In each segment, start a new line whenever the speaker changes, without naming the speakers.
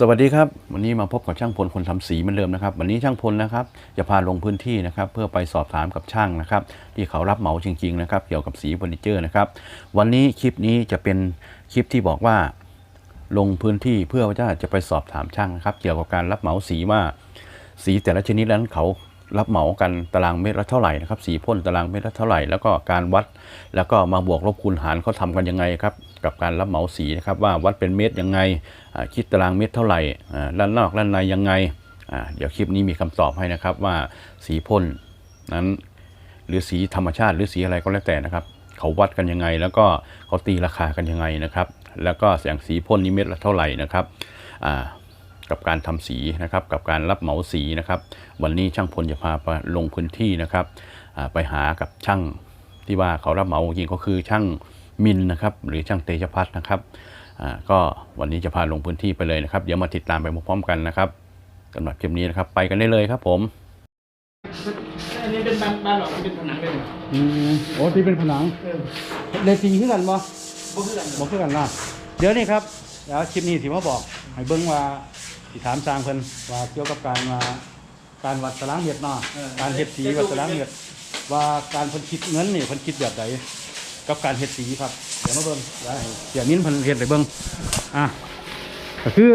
สวัสดีครับ วันนี้มาพบกับช่างพลคนทำสีเหมือนเดิมนะครับ วันนี้ช่างพลนะครับจะพาลงพื้นที่นะครับเพื่อไปสอบถามกับช่างนะครับ ที่เขารับเหมาจริงๆนะครับเกี่ยวกับสีเฟอร์นิเจอร์นะครับวันนี้คลิปนี้จะเป็นคลิปที่บอกว่า ลงพื้นที่เพื่อว่าจะไปสอบถามช่างนะครับ เกี่ยวกับการรับเหมาสีว่าสีแต่ละชนิดนั้นเขา รับเหมากันตารางเมตรละเท่าไหร่นะครับสีพ่นตารางเมตรละเท่าไหร่แล้วก็การวัด แล้วก็มาบวกลบคูณหารเขาทำกันยังไงครับกับการรับเหมาสีนะครับว่าวัดเป็นเมตรยังไงคิดตารางเมตรเท่าไหร่อ่าด้านนอกด้านในยังไงเดี๋ยวคลิปนี้มีคำตอบให้นะครับว่าสีพ่นนั้นหรือสีธรรมชาติหรือสีอะไรก็แล้วแต่นะครับ เขาวัดกันยังไง แล้วก็เขาตีราคากันยังไงนะครับ แล้วก็แสงสีพ่นนิเม็ดละเท่าไหร่นะครับอ่า กับการทำสีนะครับ กับการรับเหมาสีนะครับ วันนี้ช่างพลจะพาไปลงพื้นที่นะครับอ่าไปหากับช่างที่ว่าเขารับเหมาจริงก็คือช่างมินนะครับ หรือช่างเตชพัฒน์นะครับอ่าก็วันนี้จะพาลงพื้นที่ไปเลยนะครับ เดี๋ยวมาติดตามไปพร้อมๆกันนะครับสำหรับคลิปนี้นะครับ ไปกันได้เลยครับผม
อันนี้เป็นบ้านบ้านหรอกมันเป็นผนังเลยเนี่ย
อืมโอ้ที่เป็นผนัง
เออ
เลยสีขึ้นกันบ่
บ่คือกัน
บอกขึ้นกันนะเดี๋ยวนี้ครับเดี๋ยวคลิปนี้สิมาบอกให้เบิ่งว่า สิถามสร้างเพิ่นว่าเกี่ยวกับการมาการวัดตารางเมตรเนาะการเฮ็ดสีวัดตารางเมตรว่าการเพิ่นคิดเงินนี่เพิ่นคิดแบบใดกับการเฮ็ดสีครับเดี๋ยวมาเบิ่งเดี๋ยวให้เสียมิ้นเพิ่นเฮ็ดให้เบิ่งอะก็คือ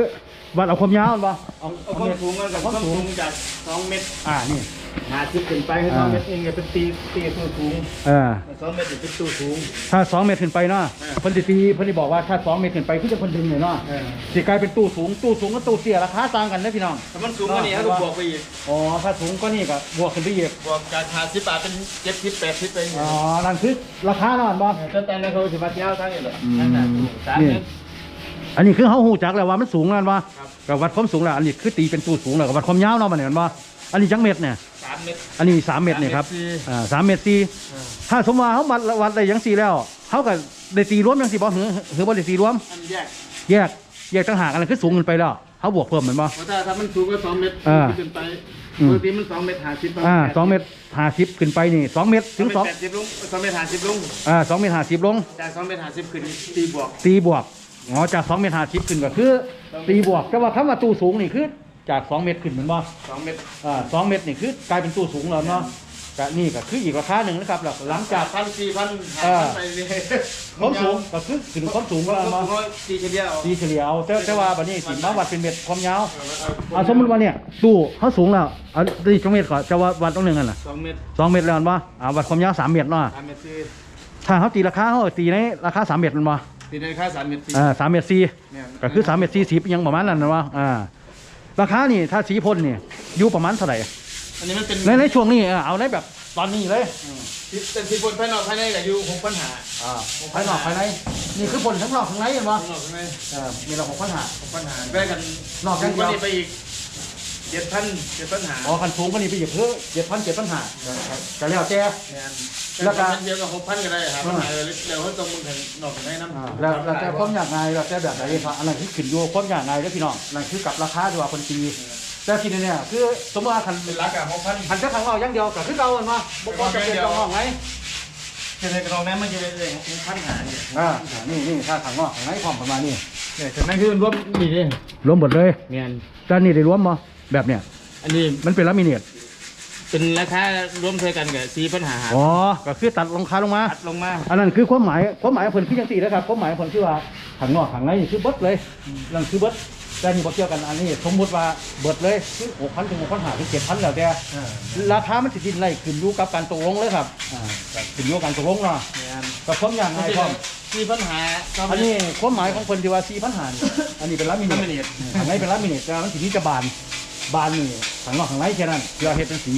วัดเอาความยาวมันบ่เอา
เอาความสูงมันกับ
ความ
ความ
สู
สู
ง
งจากสองเมตร
อ่านี่
หาสิบขึ้นไปให้สอง
อ่า
เมตรเองเนี่ยเป็นตีตีตัวสูง
เออ
สองเมตรเป็นตัวสูง
ถ้าสองเมตรขึ้นไปเนาะ
เออ
เพิ่นสิตีเพิ่นสิบอกว่าถ้าสองเมตรขึ้นไปคือจะเพิ่นดึงเลยเนาะ
เออ
สิกลายเป็นตู้สูง ตู้สูงกับตู้เตี้ยราคาต่างกันนะพี่น้อง
ถ้ามันสูงกว่านี้เขาก็บวกไปอีก
อ๋อถ้าสูงก็นี่ก็บวกขึ้นไปอีก
บวกจากหาสิบบาทเป็นเจ็ดสิบแปดสิบไปอย่าง
อ๋
เงี้
อ
ย
นั่นคือราคาเนาะบ่
แต่แต่ในเขาสิมาเที่ยวทั้งนี้เหรอ
อืม
นั่นน่ะสาม
นี่
เมตร
อันนี้คือเฮาฮู้จักแล้วว่ามันสูงนั่นบ่
ครับ
กับวัดความสูงแล้วอันนี้คือตีเป็นตู้สูงแล้วกับวัดความยาวเนาะมันเนี่ยบ่ อันนี้จังเม็ดเนี่ย
สามเมตร
อันนี้3เมตรเนี่ยครับ
สามเมตรสี่
อ่า3เมตรสี่
เออ
ถ้าสมมุติว่าเฮาวัดวัดได้จังซี่แล้วเฮาก็ได้ตีรวมจังซี่บ่หือหือบ่ได้ตีรวม
อันแยก
แยกแยกต่างหากอันนั้นคือสูงขึ้นไปแล้วเฮาบวกเพิ่มแม่นบ่
เพราะถ้าถ้ามันสูงกว่าสองเมตร
อ่า
ขึ้นไป
อืม
ปกติมันสองเมตรหาสิบ
อ่าสองเมตรห้าสิบขึ้นไปนี่สองเมตรถึงสอง
แปดสิบลุงสองเมตรหาสิบลุง
อ่าสองเมตรห้าสิบลง
จากสองเมตรหาสิบขึ้นตีบวก
ตีบวกอ๋อจากสองเมตรห้าสิบขึ้นก็คือตีบวกแต่ว่าคำว่าตู้สูงนี่คือ จากสองเมตรขึ้นเหมือนบ่
สองเมตร
อ่าสองเมตรนี่คือกลายเป็นตู้สูงแล้วเนาะก็นี่ก็คืออีกราคาหนึ่งนะครับแล้วหลังจาก
พันสี่พัน
เอ
ห้า
อ
พันไปเรื่อย
ความสูงก็คือถึงความสูง
ก็
แล้ว
มา
เนาะ
ตีเฉลี่ยเอา
ตีเฉลี่ยเอาแต่แต่ว่าบัดนี้สิมาวัดเป็นเมตรความยาวเอาสมมติว่าเนี่ยตู้เขาสูงแล้วเอาตีสองเมตรก่อนจะวัดวัดตรงหนึ่งกันล่ะ
สองเมตร
สองเมตรแล้วกันบ่อ่าวัดความยาวสามเมตรเนาะ
สามเมตรสี่
ถ้าเขาตีราคาเขาก็ตีในราคาสามเมตรมันบ่
ตีในค่าสามเมตรสี่
อ่าสามเมตรสี่
เนี่ย
ก็คือสามเมตรสี่สิบยังประมาณนั้นนะวะอ่า ราคานี่ถ้าสีพ่นนี่อยู่ประมาณเท่าไหร่
อันนี้มันเป็น
ในในช่วงนี้อะเอาในแบบตอนนี้เลย
เป็นที่บนภายนอกภายในก็อยู่หกปัญหา
อ่าภายนอกภายในนี่คือพ่นทั้งนอกทั้งในเห็นปะ
ข้างนอกข้างใน
เออมีเราหกพันหา
หกปัญหาแบ่งกัน
นอกจากเดียว
นี้ไปอีก เจ็ดพันเจ็ดปัญหา
อ๋อคันสูงก็นี่ไปอีกเพื่อเจ็ดพันเจ็ดพันหาก็แล้วแต่
เนี่ย
แล้วก็
เยอะกับหกพันก็ได้ครับปัญหาเร็วเขาต้องมึงถึงนอกข้างในน้ำ
อ่าแล้วแล้วแต่ความอยากไงแล้วแต่แบบไหนครับอันนั้นคือขึ้นอยู่กับความอยากไงเด้อพี่น้องนั่นคือกับราคาที่ว่าคนตีแต่ทีนี้เนี่ยคือสมมติว่าคัน
เป็นรักอะหกพัน
คันจะข้างนอกอย่างเดียวก็คือเก่ากันมาบ่บ่จะเป็นเจ้าห้องไง
คือในกระดองนั้นมันจะเป็นหกพันหาเนี่ย
อ่านี่นี่ถ้าข้างนอกข้างในพร้อมประมาณนี้
เนี่ยข้างในคือรวมนี่ดิ
รวมหมดเลย
เงี้ย
ด้านนี้ได้รวมบ่ แบบเนี้ย
อันนี้
มันเป็นลามิเนต
เป็นราคารวมเท่ากันกับสี่ปัญหา
อ๋อก็คือตัดลงคาลงมา
ตัดลงมา
อันนั้นคือความหมายความหมายของเพิ่นคือจังซี่นะครับความหมายของเพิ่นคือว่าข้างนอกข้างในนี่คือเบิดเลยนั่นคือเบิดแต่นี่บ่เกี่ยวกันอันนี้สมมุติว่าเบิดเลยคือ6,000ถึง6,500ถึง7,000แล้วแต่ราคามันสิดิ้นไล่ขึ้นอยู่กับการตกลงเลยครับอ่าก็ขึ้นอยู่กับการตกลงเนาะก็ความอย่างไรพร้อม
สี่ปัญหา
อันนี้ความหมายของเพิ่นที่ว่า4,500นี่อันนี้เป็นลามิเน
ลา
ต
มิเนต
ข้างในเป็นลามิเนตแต่มันสิมีจะบาน บานนี่ข้างนอกข้างในแค่นั้นเพื่อเฮ็ดเป็นสี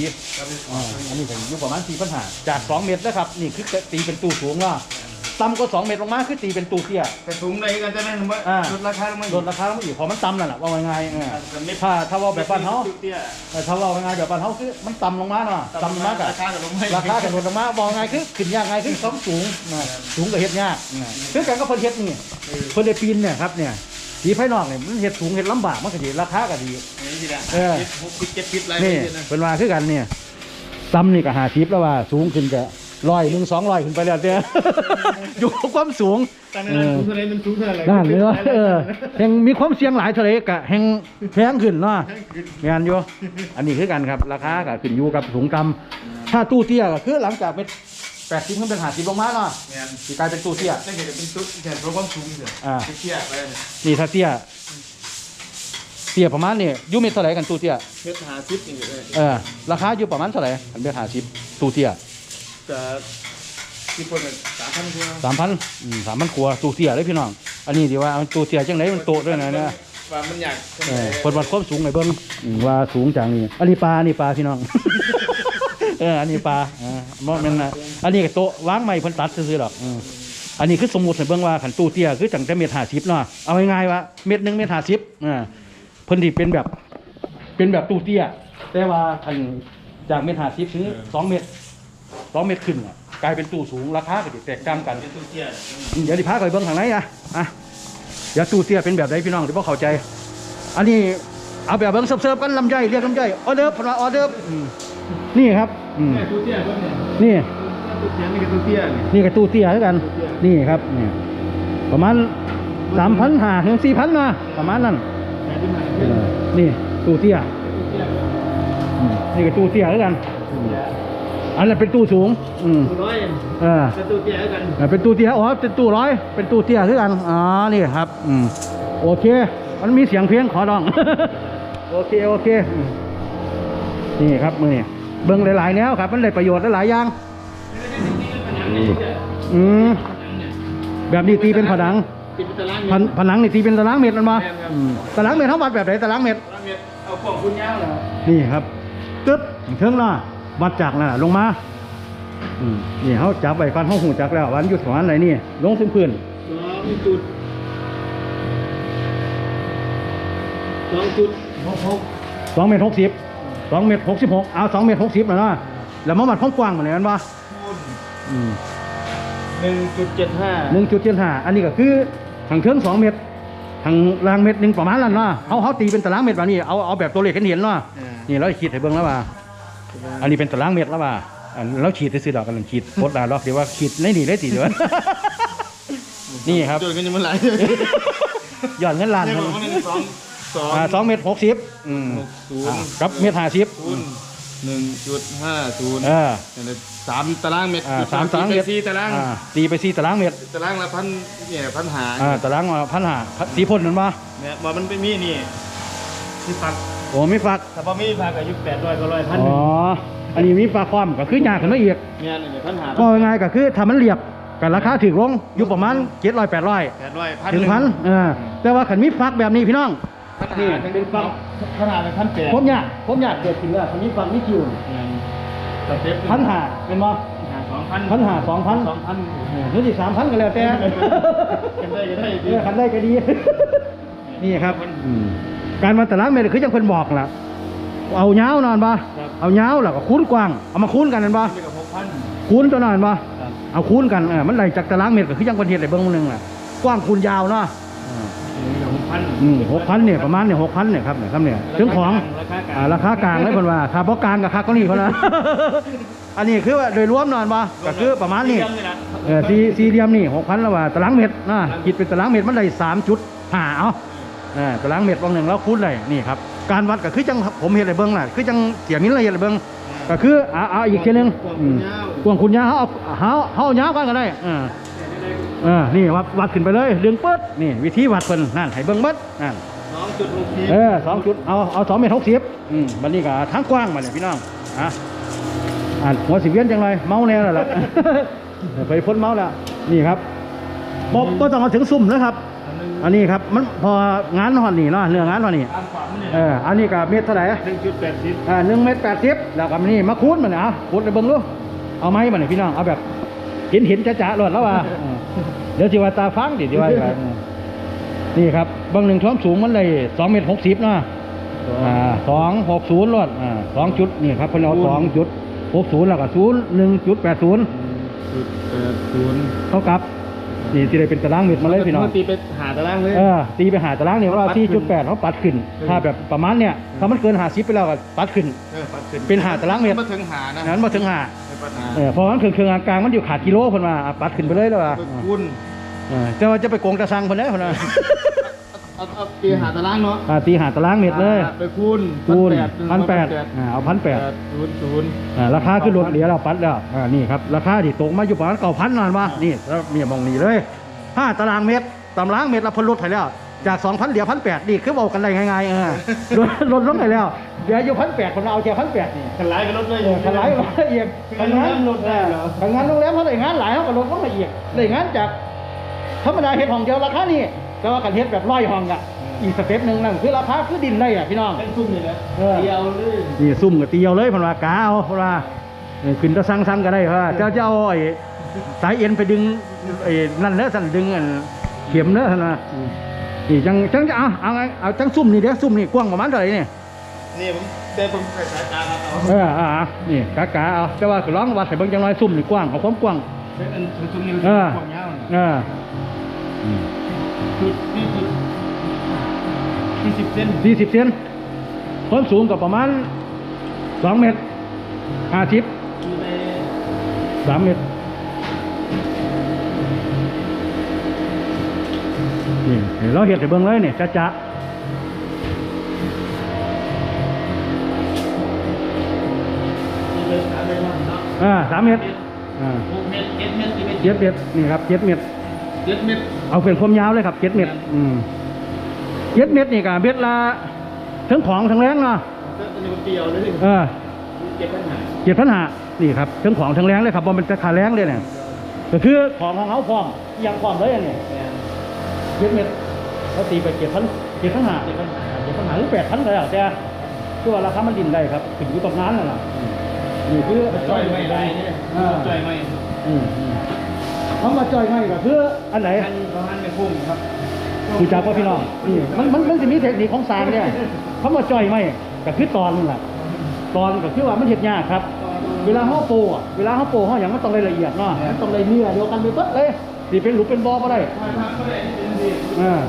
อ่าอันนี้ก็อยู่ประมาณ4ปัญหาจาก2เมตรนะครับนี่คือตีเป็นตู้สูงเนาะต่ำกว่า2เมตรลงมาคือตีเป็นตู้เตี้ย
แต่สูงเลยกันจะแม่นว่า
อ่า
ลดราคาลงมา
ลดราคาลงมาอีกเพอมันต่ำนั่นแหละว่าง่ายๆเออถ้าถ้าว่าแบบบ้านเฮา
เตี้ย
เออถ้าว่าง่ายๆแบบบ้านเฮาคือมันต่ำลงมาเนาะต่ำลงมากับ
ราคาก็ลงมา
ราคากันลดลงมาบอกง่ายคือขึ้นยากง่ายคือความสูงนะสูงกับเฮ็ดยากนะคือกันก็เพิ่นเฮ็ดนี่เพิ่นได้ปีนเนี่ยครับเนี่ย สีภายนอกเนี่ยมันเฮ็ดสูงเฮ็ดลำบากมันก็ดีราคาก็ดี
นี่สิละ
เออ
หกสิบเจ็ดสิบไร
นี่
นะ
เป็นว่าคือกันเนี่ยต่ำนี่ก็50แล้วว่าสูงขึ้นก็ร้อยหนึ่งสองร้อยขึ้นไปแล้วเด้ออยู่กับความสูง
ตั้งแต่นั้นสูงเท่าไหรมันสูงเท่าไหร่
นั่นเลยเนาะเออแห่งมีความเสี่ยงหลายเท่าไหรกะแห่งแพงขึ้นเนาะงานอยู่อันนี้คือกันครับราคาก็ขึ้นอยู่กับสูงต่ำถ้าตู้เตี้ยก็คือหลังจากเป็น แปดสิบขึ้นเป็นห้าสิบลงมาเนาะ
เนี่ย
สิกลายเป็นตู้เตี้ย
ได้เห็นเป็นตุ๊ดแทนเพราะความสูงเถอะ
อ่า
เทียบไป
นี่ถ้าเตี้ยเตี้ยประมาณนี่อยูเม็ดเท่าไหร่กันตู้เตี้ย
เพชรหาซิปอย่างเงี้ยเลย
เออราคาอยู่ประมาณเท่าไหร่อันเม็ดห้าสิบตู้เตี้ย
จะที่คนสามพันตัว
สามพันสามพันครัวตู้เตี้ยเลยพี่น้องอันนี้ดีว่าเอาตู้เตี้ยจังไหนมันโตด้วยนะเนี่ย
ว่ามันอยาก
เออคนวัดความสูงไงเบิ้งอืมว่าสูงจังนี่อันนี้ปลาอันนี้ปลาพี่น้อง เอออันนี้ปลาอ่าบ่แม่นนะอันนี้ก็โต๊ะวางไม้เพิ่นตัดซื่อๆดอกอืมอันนี้คือสมมุติให้เบิ่งว่าขันตู้เตี้ยคือจังแต่เม็ด50เนาะเอาง่ายๆว่าเม็ดหนึงเม็ด50อ่าเพิ่นสิเป็นแบบ เป็นแบบตู้เตี้ย แต่ว่าคันจากเม็ด50ถึง2เม็ด2เม็ดขึ้นอะกลายเป็นตู้สูงราคาก็สิแตกต่างกัน
เป็นตุ๊ดเทียบ
เดี๋ยวดิพาไปเบิ้งข้างในอะอะเดี๋ยวตู้เตี้ยเป็นแบบไหนพี่น้องเดี๋ยวพ่เข้าใจ อันนี้เอาแบบเบิ้งเสิร์ฟๆกันลำไยเรียกลำไยออเดิร์ฟพนว่าออเดิร์ฟอืม นี่ครับอืม
เนี่ยตุ๊ดเทียบเนี่ย
นี่
ตุ๊ดเทียบนี่คือตุ๊ดเทียบเนี่ย
นี่กับตู้เตี้ยด้วยกัน นี่ครับนี่ประมาณสามพันห้าถึงสี่พันนะประมาณนั้น
แม่ที่มา
เอ
เป็น
อนี่ตู้เตี้ย
ตุ๊ดเทียบ
อืมนี่กับตู้เตี้ยด้วยกันอืมอันนั้นเป็นตู้สูง อืม
ร้อย
เออ
จะตุ๊ดเทียบกัน
อ่าเป็นตู้เตี้ยอ๋อเป็นตู้ร้อย เป็นตู้เตี้ยคือกัน อ๋อ นี่ครับ อืม โอเค มันมีเสียงเพลงขอร้อง โอเค โอเคอืม นี่ครับมือนี่เบิ่งหลายๆแนวครับ มันได้ประโยชน์หลายๆอย่างอืมแบบนี้ตีเป็นผนัง
ติดเป็นตาราง
ผนผนังนี่ตีเป็นตารางเมตรมันมา
แม่นครับ
อืมตารางเมตรเท่าวัดแบบไหนตารางเมตร
ตารางเมตรเอากล่องคุณยาวเหรอ
นี่ครับตึ๊บเทิงหน้าวัดจากนั่นน่ะลงมาอืมนี่เขาจับไว้ฟันห้องหูจักแล้ววันหยุดของอันไหนนี่ลงถึงพื้น
สองจุดสองจุดหกหก
สองเมตรหกสิบ สองเมตรหกสิบหกเอาสองเมตรหกสิบแล้วนะแล้วมาวัดความกว้างมันไหนกันวะ
คูณ
อืม
หนึ่งจุดเจ็ดห้า
หนึ่งจุดเจ็ดห้าอันนี้ก็คือทางเทิงสองเมตรทางรางเมตรหนึ่งประมาณนั้นเนาะเขาเขาตีเป็นตารางเมตรแบบนี้เอาเอาแบบตัวเลขเห็นเห็นๆเนาะนี่เราขีดให้เบิ่งแล้วว่าอันนี้เป็นตารางเมตรแล้วว่าอันเราขีดซื้อๆดอกกันขีดโคตรดาดอกเดี๋ยวว่าขีดในนี่ได้ตีเดี๋ยวนี่ครับ
จุดกันยังมันหลาย
ยอดเงินล้าน
เนี่ย
ครับ
บอกว่าเนี่ยสอง สอง
อ่าสองเมตรหกสิบอืม
หกศูน
อ่า
ย์
กับเมตรห้าสิบ
คูณหนึ่งจุดห้าศูนย์
เออ
เนี่ยสามตารางเมตร
อ่าสามตารางเมตร
สี่ตาราง
อ่าตีไปสี่ตารางเมตร
ตารางละพันเนี่ยพันหา
อ่าตารางมาพันห้าสีพ่นนั่นปะ
เนี่ยว่ามันเป็นมีนี่ที่พัก
โอ้มีฝัก
ถ้าพอมีพักอายุแปดร้อยก็ร้อยพัน
อ๋ออันนี้มีฝักความก็คือยากขึ้นมาอีก
เนี่ยเนี่ยพันหา
ก็ง่ายๆก็คือถ้ามันเรียบกันราคาถึงลงอยู่ประมาณเจ็ดร้อยแปดร้อย
แปดร้อยพัน
ถึงพันเออแต่ว่าขันมีฝักแบบนี้พี่น้อง นี่
นี่เป็นฟังขนาดเป็นพันแปด
ผมอยากผมอยากเกิดขึ้นแล้วขันมีฝักมีคิว
สเต็ป
พันห้าเป็นบ่
สองพัน
พันห้าสองพัน
สองพัน
หรือที่สามพันก็แล้วแต่
กันได้ก็ได้
เออคันได้ก็ดี นี่ครับอืมการมาแต่ละเมตรคือจังเพิ่นบอกล่ะเอาเงาวนอนปะเอาเงาวแล้วก็คูณกว้าง เอามาคูณกันนั่นปะ
ไปกับหกพัน
คูณตัวนั้นปะ
ครับ
เอาคูณกันเออมันได้จากตารางเมตรก็คือจังคนเฮ็ดได้เบิ่งมื้อนึงล่ะกว้างคูณยาวเนาะ
กับหก พัน
อืมหกพันเนี่ยประมาณเนี่ยหกพันเนี่ยครับเนี่ยครับเนี่ยถึงของ
ราคากลาง
อ่าราคากลางเลยเพิ่นว่าถ้าบ่กลางก็คักก็นี่เพิ่นนะ อันนี้คือว่าโดยรวมนอนปะก็คือประมาณนี้เออสี่สี่เหลี่ยมนี่หกพันแล้วว่าตารางเมตรนะคิดเป็นตารางเมตรมันได้สามจุดห้าเอาเออตารางเมตรบางหนึ่งแล้วคูณเลยนี่ครับการวัดก็คือจังผมเห็นอะไรเบิ้งน่ะคือจังเสียมินละเอียดอะไรเบิ้งก็คือเอาเอาอีกทีหนึงอืมกวางคุณยาเขาเอาเขาเขาเอายาวกันก็ได้เออเออนี่วัดวัดขึ้นไปเลยเรื่องเปิดนี่วิธีวัดเพิ่นนั่นให้เบิ้งเบิดนั่น
สองจุดหกสี่
เออสองจุดเอาเอาสองเมตรหกสิบอืมบันนี้ก็ทั้งกว้างมาเลยพี่น้องอะอ่านหัวสิเวียนจังเลยเมาแน่แล้วล่ะ ไปพ้นเมาแล้วนี่ครับบอกก็ต้องเอาถึงซุ่มนะครับ อันนี้ครับมันพองานหอนนี่เนาะเรื่องงานหอนนี่
ตามขวางมันเนี่ย
เอออันนี้ก็เมตรเท่าไหร่
หนึ่งจุดแปดสิบ
อ่าหนึ่งเมตรแปดสิบแล้วก็นี่มาคูณมันนะคูณไปเบิ่งดูเอาไหมมันนี่พี่น้องเอาแบบเห็นเห็นๆจ๋าๆหลดแล้วว่าเออเดี๋ยวสิว่าตาฟังดิสิว่าว่าเออนี่ครับเบางหนึ่งท้อมสูงมันเลยสองเมตรหกสิบเนาะอ่าสองหกศูนย์รถอ่าสองจุดนี่ครับเพิ่นเอาสองจุดหกศูนย์แล้วก็ศูนย์หนึ่งจุดแปดศูนย์
จุดแปดศูนย์
เท่ากับ นี่ที่ได้เป็นตารางเมตรมาเลยพี่น้อง
ตีไปหาตารางเลย
เออตีไปหาตารางเนี่ยว่า
ปัดขึ้น
4.8เขาปัดขึ้น
เออ
ถ้าแบบประมาณเนี่ยถ้ามันเกิน50ไปแล้วก็ปัดขึ้น
เออปัดขึ้น
เป็นหาตารางเมตร
มาถึงหานะ
นั้นมาถึงหา
ไปปัดหา
เออเพราะมันเครื่องเครื่องกลางๆมันอยู่ขาดกิโลเพิ่นมาอะปัดขึ้นไปเลยแล้วว่า
ไปคูณ
เออจะว่าจะไปโกงตะซังเพิ่นได้เพิ่นว่า
เอาเอาตีหาตารางเนาะ
อ่าตีหาตารางเมตรเลย
ไปคูณ
คูณ
1,800
พันแปดอ่าเอาพันแปด
ศูนย์ศูนย์
อ่าราคาขึ้นรถเหลียแล้วปัดแล้วอ่านี่ครับราคาที่ตกมาอยู่ประมาณเก้าพันนานว่านี่แล้วมีมองนี่เลยห้าตารางเมตรตารางเมตรละเพิ่นลดให้แล้วจากสองพันเหลือพันแปดนี่คือบอกกันได้ง่ายๆเออลดลดลงให้แล้วเหลืออยู่พันแปดคนเอาแค่พันแปดนี่
กันไล่กันรถเลย
เออขลายมาละเอียด
ทำงานลดได้เหรอ
ทำงานโรงแรมเขาได้งานหลายเขาก็ลดลงละเอียดได้งานจากธรรมดาเฮ็ดห้องเดียวราคานี่ แต่ว่ากันเฮ็ดแบบร้อยห้องอะอีกสเต็ปหนึ่งนั่นคือราคาคือดินได้อะพี่น้อง
เป็นซุ่มนี่แหละ
เออ
เดียวเลย
นี่ซุ่มกับตีเอาเลยเพนว่ากาเอาเพนว่าเออขึ้นตะซังซังก็ได้เพราะว่าเจ้าเจ้าเอาไอ้สายเอ็นไปดึงไอ้นั่นเด้อสั่นดึงอันเข็มเด้อสั่นว่าอืมนี่จังจังจะเอาเอาไงเอาจังซุ่มนี่เด้อซุ่มนี่กว้างประมาณเท่าไหร่นี่
นี่ผมเดินผมใส่สายตาครับเอา
เอออ่านี่กากาเอาแต่ว่าก็ลองวัดให้เบิ่งจังน้อยซุ่มนี่กว้างเอาความกว้าง
เป็นอันซุ่มๆนี่
เออ
ขวางยาว
เออ
จุดนี่จุดที่สิบเซน
สี่สิบเซนความสูงก็ประมาณสองเมตรห้าสิบ
อยู่ใน
สามเมตรนี่เราเห็ดให้เบิ่งเลยเนี่ยจ้าจ้า
นี่เลยสามเมตรเนาะ
อ่าสามเมตรอ่า
หกเมตรเจ็ดเมตรสิบเมตร
เจ็ดเมตรนี่ครับเจ็ดเมตร
เจ็ดเมตร
เอาเป็นความยาวเลยครับเจ็ดเมตรอืมเจ็ดเมตรนี่กับเมตรละทั้งของทั้งแรงเนาะ
ก็จะมีคนเดียวเลย
เออ
เจ็ดปัญหา
เจ็ดพันหานี่ครับทั้งของทั้งแรงเลยครับบอมันจะขาแรงเลยเนี่ยก็คือของของเขาพร้อมอหยังพร้อมเลยอันนี้เจ็ดเมตรเขาตีไปเจ็ดพันเจ็ดพันหาเจ็ดพันหาเจ็ดพันหาหรือแปดพันก็แล้วแต่ตัวราคามันดินได้ครับถึงอยู่ตรงนั้นนั่นแหละอืมนี่คือ
จ่อยไม่ได้เนี่ย
อ่า
จ่อยไม่
อืมอืม คำว่าจอยไม่ก็คืออันไหน
ท่านประมาณไม่พุ่งครับ
คือจากว่าพี่น้องนี่มันมันมันจะมีเทคนิคของสร้างเนี่ยคำว่าจอยไม่ก็คือตอนนั่นแหละตอนก็คือว่ามันเห็ดยากครับ เวลาห่อโปอะเวลาห่อโปห่ออย่างมันต้องรายละเอียดเนาะมันต้องรายเนื้อเดียวกันไปเบิดเลยสิเป็นหลุมเป็นบ่อก็ได้
ทางก็ได้เป็นดี
อ่า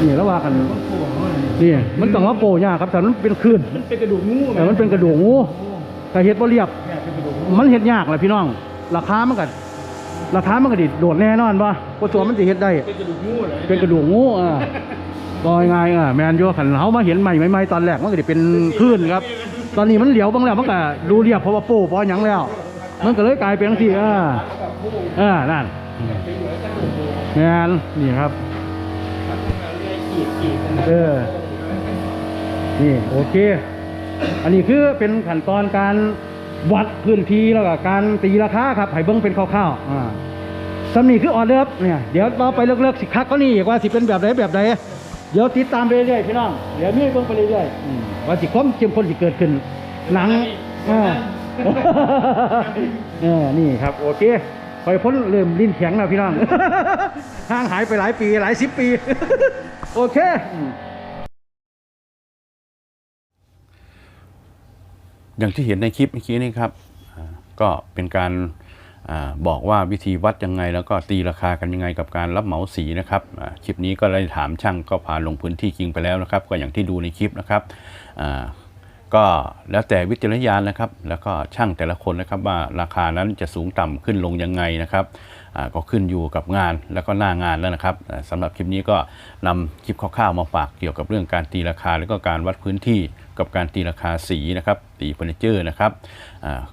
นี่แล้วว่ากัน
พุ่งเขาเลย
นี่มันต้องห่อโปยากครับแต่มันเป็นคลื่น
มันเป็นกระดูกงู
แต่มันเป็นกระดูกงูแต่เห็ดบ่เรียบ
เนี่ยเป็นกระดูกงู
มันเห็ดยากแหละพี่น้อง ราคามันก็ ราคามันก็ดิโดดแน่นอนป่ะเพราะตัวมันจะเห็ดได้
เป็นกระดูกงูเลย
เป็นกระดูกงูอ่าก็ง่ายๆอะแมนโยขันเขามาเห็นใหม่ใหม่ๆตอนแรกมันก็จะเป็นคลื่นครับ ตอนนี้มันเหลียวบ้างแล้วมันก็รูเรียบเพราะว่าโป้เพราะหยังแล้ว มันก็เลยกลายเป็นที่อ่าอ่านั่นแมนนี่ครับเออนี่โอเค อันนี้คือเป็นขั้นตอนการ วัดพื้นที่แล้วก็การตีราคาครับให้เบิ้งเป็นคร่าวๆอ่าสำนีคือออเดอร์ฟเนี่ยเดี๋ยวเราไปเลิกๆสิคักก็นี่กว่าสิเป็นแบบไหนแบบไหนเดี๋ยวติดตามไปเรื่อยๆพี่น้องเดี๋ยวมีเบิ้งไปเรื่อยๆอืมว่าสิความเข้มข้นสิเกิดขึ้น หนังอ่าเออนี่ครับโอเคคอยพ้นเริ่มลิ้นแข็งแล้วพี่น้องห่างหายไปหลายปีหลายสิบปี โอเค อ
ย่างที่เห็นในคลิปเมื่อกี้นี่ครับก็เป็นการอบอกว่าวิธีวัดยังไง แล้วก็ตีราคากันยังไงกับการรับเหมาสีนะครับคลิปนี้ก็ได้ถามช่างก็พาลงพื้นที่จริงไปแล้วนะครับ ก็อย่างที่ดูในคลิปนะครับก็แล้วแต่วิจารณญาณนะครับ แล้วก็ช่างแต่ละคนนะครับว่าราคานั้นจะสูงต่ำขึ้นลงยังไงนะครับก็ขึ้นอยู่กับงานแล้วก็หน้างานแล้วนะครับอ่าสำหรับคลิปนี้ก็นำคลิปคร่าวๆมาฝากเกี่ยวกับเรื่องการตีราคา แล้วก็การวัดพื้นที่ กับการตีราคาสีนะครับตีเฟอร์นิเจอร์นะครับ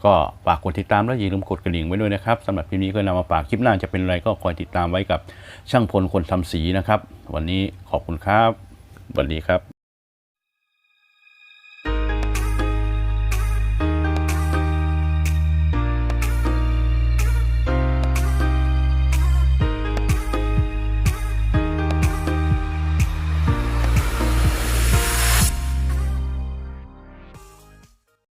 ก็ฝากกดติดตามและอย่าลืมกดกระดิ่งไว้ด้วยนะครับสำหรับคลิปนี้ก็นำมาฝากคลิปหน้าจะเป็นอะไรก็คอยติดตามไว้กับช่างพลคนทำสีนะครับ วันนี้ขอบคุณครับสวัสดีครับ